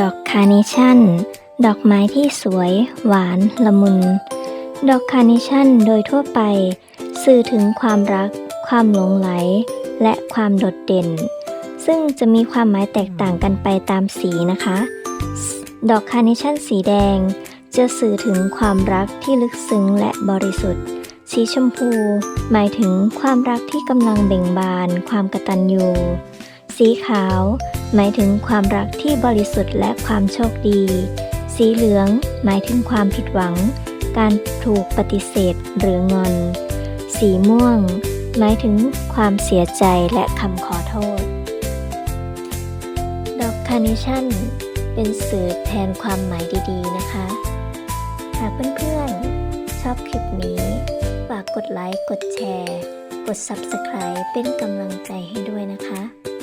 ดอกคาร์เนชั่น ดอกไม้ที่สวย หวาน ละมุน ดอกคาร์เนชั่นโดยทั่วไป สื่อถึงความรัก ความหลงไหล และความโดดเด่น ซึ่งจะมีความหมายแตกต่างกันไปตามสีนะคะ ดอกคาร์เนชั่นสีแดง จะสื่อถึงความรักที่ลึกซึ้งและบริสุทธิ์ สีชมพู หมายถึงความรักที่กำลังเบ่งบาน ความกระตัญญูสีขาว หมายถึงความรักที่บริสุทธิ์และความโชคดี สีเหลือง หมายถึงความผิดหวัง การถูกปฏิเสธหรืองอน สีม่วง หมายถึงความเสียใจและคำขอโทษ ดอกคาร์เนชั่น เป็นสื่อแทนความหมายดีๆนะคะ หากเพื่อนๆ ชอบคลิปนี้ ฝากกดไลค์ กดแชร์ กด Subscribe เป็นกำลังใจให้ด้วยนะคะขอบคุณมากค่ะ